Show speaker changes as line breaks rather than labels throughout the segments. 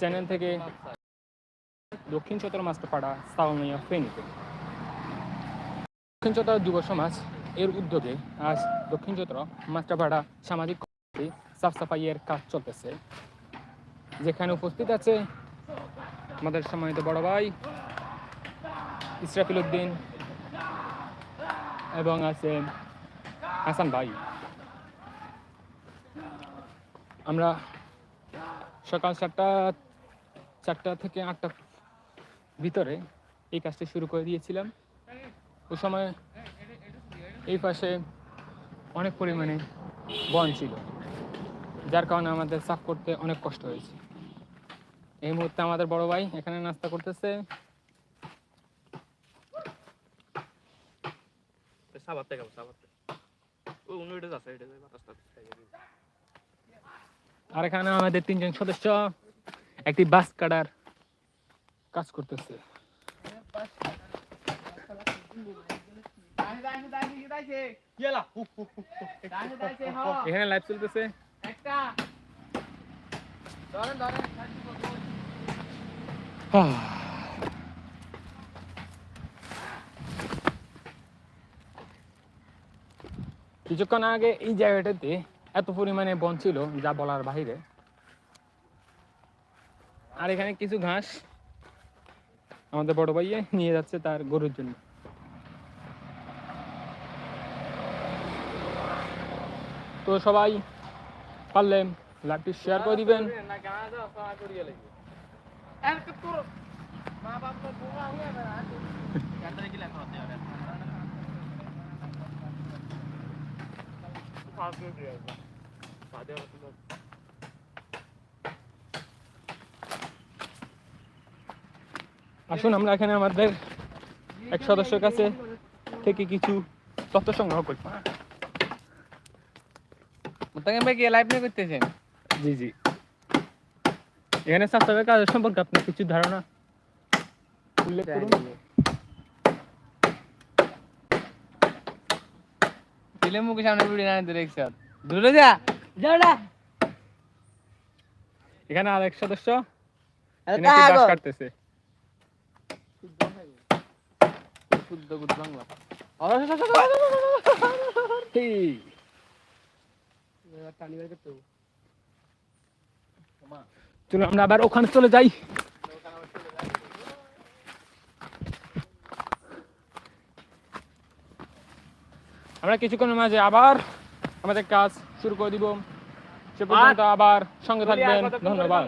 Channel থেকে দক্ষিণ চতরা মাস্টারপাড়া সাউনিয়া ফেনীতে। দক্ষিণ চতরা যুব সমাজ এর উদ্যোগে আজ দক্ষিণ চতরা মাস্টারপাড়া সামাজিক সাফ সাফাইয়ের কাজ চলতেছে। যেখানে উপস্থিত আছে আমাদের সম্মানিত বড় ভাই ইসরাফিল উদ্দিন এবং আছে হাসান ভাই। আমরা সকাল সাতটা চারটা থেকে আটটা ভিতরে এই কাজটি শুরু করে দিয়েছিলাম। ওই সময় এই পাশে অনেক পরিমাণে বন ছিল যার কারণে আমাদের সাফ করতে অনেক কষ্ট হয়েছে। এই মুহূর্তে আমাদের বড় ভাই এখানে নাস্তা করতেছে। আর এখানে আমাদের তিনজন সদস্য। একটি বাস কাটার কাজ করতেছে। এখানে লাইভ চলতেছে। কিছুক্ষণ আগে এই জায়গাটাতে এত পরিমাণে বন ছিল যা বলার বাহিরে। আর এখানে কিছু ঘাস আমাদের বড় ভাইয়ে নিয়ে যাচ্ছে তার গরুর জন্য। তো সবাই পারলে লাইভটি শেয়ার করে দিবেন
দাও সবাই করিয়ে লাগবে এর কত মা বাপ তো বুমা হয়ে না গানটা দেখি লেখা হতে হবে ফাস্ট করে দিয়ে বাদে
আসুন আমরা এখানে আমাদের এক সদস্যের কাছে থেকে কিছু তথ্য সংগ্রহ করি।
মোতাকে ভাই কি লাইভ নিয়ে করতেছেন?
জি জি। এখানে সাবস্ক্রাইবের কাজ সম্পর্কে আপনার কিছু ধারণা? উল্লেখ করুন।
মুখে সামনে ভিডিও না দেখছ? দূরে যা! যাওড়া
এখানে আরেক সদস্য
আরে
একটি গাছ কাটতেছে।
শুদ্ধ গুড বাংলা
চলুন আমরা আবার ওখানে চলে যাই আমরা কিছুক্ষণের মাঝে আবার আমাদের কাজ শুরু করে দিব সে পর্যন্ত আবার সঙ্গে থাকবেন ধন্যবাদ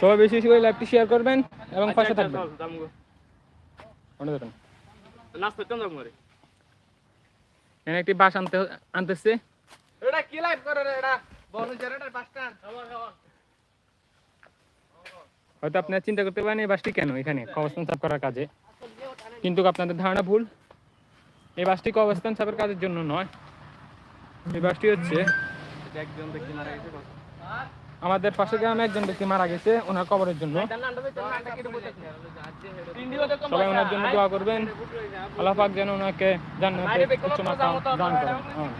সবাই বেশি বেশি করে লাইভটি শেয়ার করবেন এবং
আচ্ছা,
পাশে থাকবেন।
করে
এখানে একটি বাস আনতে আনতেছে।
এটা কি লাইভ করে রে এটা? বনু জেরাটার পাঁচটা খাবার খাবার
হয়তো আপনারা চিন্তা করতে পারেন এই বাসটি কেন এখানে কবরস্থান সাফ করার কাজে। কিন্তু আপনাদের ধারণা ভুল। এই বাসটি কবরস্থান সাফের কাজের জন্য নয়। এই বাসটি হচ্ছে
একজন ব্যক্তি মারা গেছে
আমাদের পাশে গ্রামে একজন ব্যক্তি মারা গেছে ওনার কবরের জন্য। সবাই ওনার জন্য দোয়া করবেন। আল্লাহ পাক যেন ওনাকে জান্নাতে উচ্চ মাকাম দান করেন। আমিন।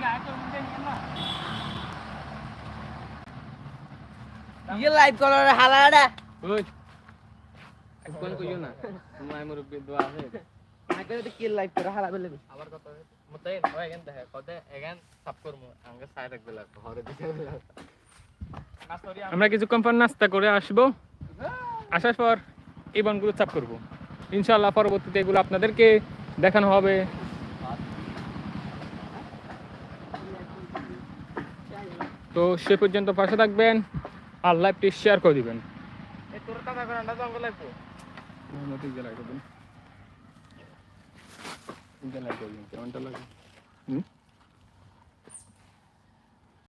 ইয়ে লাইভ হালাড়া
ওই,
কোন কইও না তোমার মুরব্বি দোয়া আছে আগে তো কি লাইভ করে হালা বেলে আবার কথা মতাই এখান দেখে কতে এখান সাপ করমু আঙ্গে সাইড রাখবে লাগবে ঘরে দিতে
আমরা কিছুক্ষণ পর নাস্তা করে আসব। আসার পর এই বনগুলো চাপ করব। ইনশাল্লাহ পরবর্তীতে এগুলো আপনাদেরকে দেখানো হবে। তো সে পর্যন্ত পাশে থাকবেন। আর লাইভটি শেয়ার করে দিবেন।
জঙ্গল লাগবো
জ্বালাই দেবেন জ্বালাই